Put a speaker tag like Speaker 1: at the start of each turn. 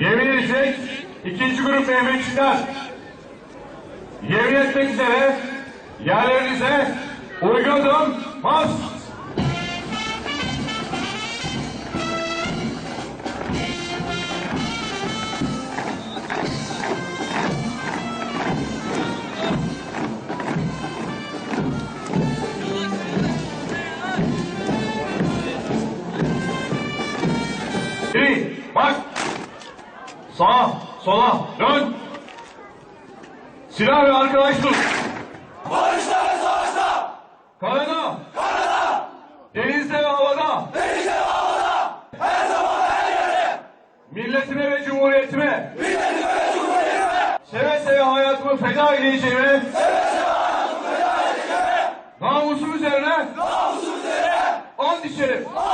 Speaker 1: Yemin edecek ikinci grup Mehmetçikler. Yemin etmek üzere yerlerinize uygun. İyi, bak. Sağa, sola, dön. Silah ve arkadaş tut.
Speaker 2: Barışta ve savaşta,
Speaker 1: Karada. Karada. Denizde ve havada.
Speaker 2: denizde ve havada, her zaman her yerde,
Speaker 1: Milletime ve cumhuriyetime.
Speaker 2: milletime ve cumhuriyetime,
Speaker 1: Seve seve hayatımı feda edeceğime.
Speaker 2: seve seve hayatımı feda edeceğime,
Speaker 1: Namusum üzerine.
Speaker 2: namusum üzerine,
Speaker 1: And içerim.
Speaker 2: an